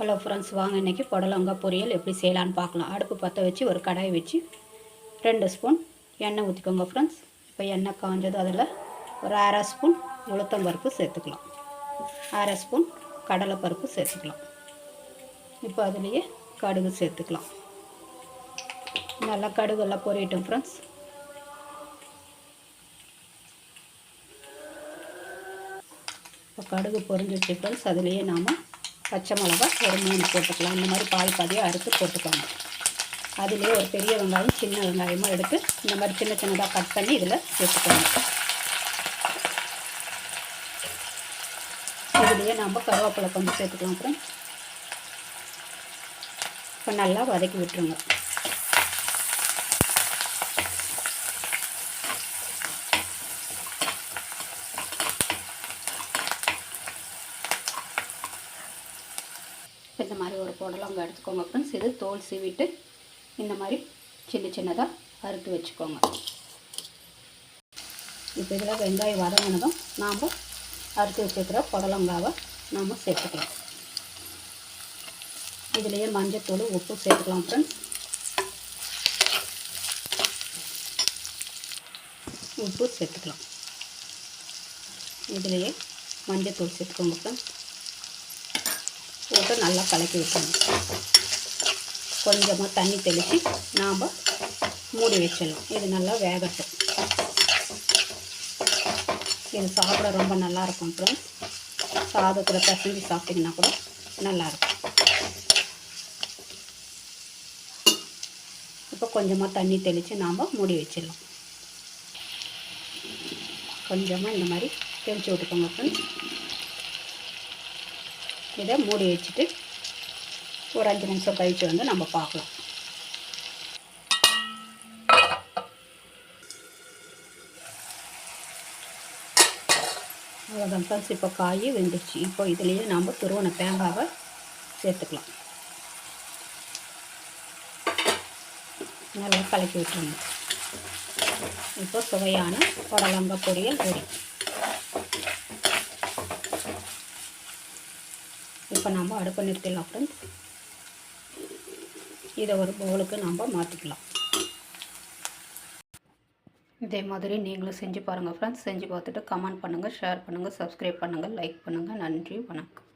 Hello friends வாங்க இன்றைக்கி புடலங்காய் பொரியல் எப்படி செய்யலான்னு பார்க்கலாம். அடுப்பு பற்ற வச்சு ஒரு கடாயை வச்சு ரெண்டு ஸ்பூன் எண்ணெய் ஊற்றிக்கோங்க ஃப்ரெண்ட்ஸ் இப்போ எண்ணெய் காஞ்சது அதில் ஒரு அரை ஸ்பூன் உளுத்தம்பருப்பு சேர்த்துக்கலாம். அரை ஸ்பூன் கடலைப்பருப்பு சேர்த்துக்கலாம். இப்போ அதுலேயே கடுகு சேர்த்துக்கலாம். நல்லா கடுகெல்லாம் பொரியட்டும் ஃப்ரெண்ட்ஸ் இப்போ கடுகு பொரிஞ்சிச்சு ஃப்ரெண்ட்ஸ் அதுலேயே நாம் பச்சை மிளகா ஒரு மூணு போட்டுக்கலாம். இந்த மாதிரி பால் பாதியாக அறுத்து போட்டுக்கோங்க. அதுலேயே ஒரு பெரிய வெங்காயம் சின்ன வெங்காயமாக எடுத்து இந்த மாதிரி சின்ன சின்னதாக கட் பண்ணி இதில் சேர்த்துக்கோங்க. இதுலேயே நம்ம கருவேப்பிலை கொஞ்சம் சேர்த்துக்கலாம் அப்புறம் இப்போ நல்லா வதக்கி விட்டுருங்க. இந்த மாதிரி ஒரு புடலங்காய் எடுத்துக்கோங்க ஃப்ரெண்ட்ஸ் இது தோல் சீவிட்டு இந்த மாதிரி சின்ன சின்னதாக அறுத்து வச்சுக்கோங்க. இப்போ இதில் வெங்காயம் வதங்கினதும் நாம் அறுத்து வச்சுருக்கிற புடலங்காவை நாம் சேர்த்துக்கலாம். இதுலேயே மஞ்சத்தூள் உப்பு சேர்த்துக்கலாம் ஃப்ரெண்ட்ஸ் உப்பு சேர்த்துக்கலாம். இதுலேயே மஞ்சத்தூள் சேர்த்துக்கோங்க ஃப்ரெண்ட்ஸ் போட்டு நல்லா கலக்கி விட்டுணும் கொஞ்சமாக தண்ணி தெளித்து நாம் மூடி வச்சிடலாம் இது நல்லா வேகட்டும். இது சாப்பிட ரொம்ப நல்லாயிருக்கும் ஃப்ரெண்ட்ஸ் சாதத்தில் பசஞ்சு சாப்பிட்டிங்கன்னா கூட நல்லாயிருக்கும் இப்போ கொஞ்சமாக தண்ணி தெளித்து நாம் மூடி வச்சிடலாம். கொஞ்சமாக இந்த மாதிரி தெளித்து விட்டுக்கோங்க ஃப்ரெண்ட்ஸ் இதை மூடி வச்சுட்டு ஒரு அஞ்சு நிமிஷம் கழித்து வந்து நம்ம பார்க்கலாம். அவ்வளோதான் ஃப்ரெண்ட்ஸ் இப்போ காய் வெந்துருச்சு. இப்போ இதுலேயே நம்ம துருவன தேங்காவை சேர்த்துக்கலாம். நல்லா கலக்கி விட்டுருங்க. இப்போ சுவையான புடலங்காய் பொரியல் ரெடி. இப்போ நம்ம அடுப்பை நிறுத்திடலாம் ஃப்ரெண்ட்ஸ் இதை ஒரு பவுலுக்கு நம்ம மாற்றிக்கலாம் இதே மாதிரி நீங்களும் செஞ்சு பாருங்கள் ஃப்ரெண்ட்ஸ் செஞ்சு பார்த்துட்டு கமெண்ட் பண்ணுங்கள் ஷேர் பண்ணுங்கள் சப்ஸ்கிரைப் பண்ணுங்கள் லைக் பண்ணுங்கள் நன்றி வணக்கம்.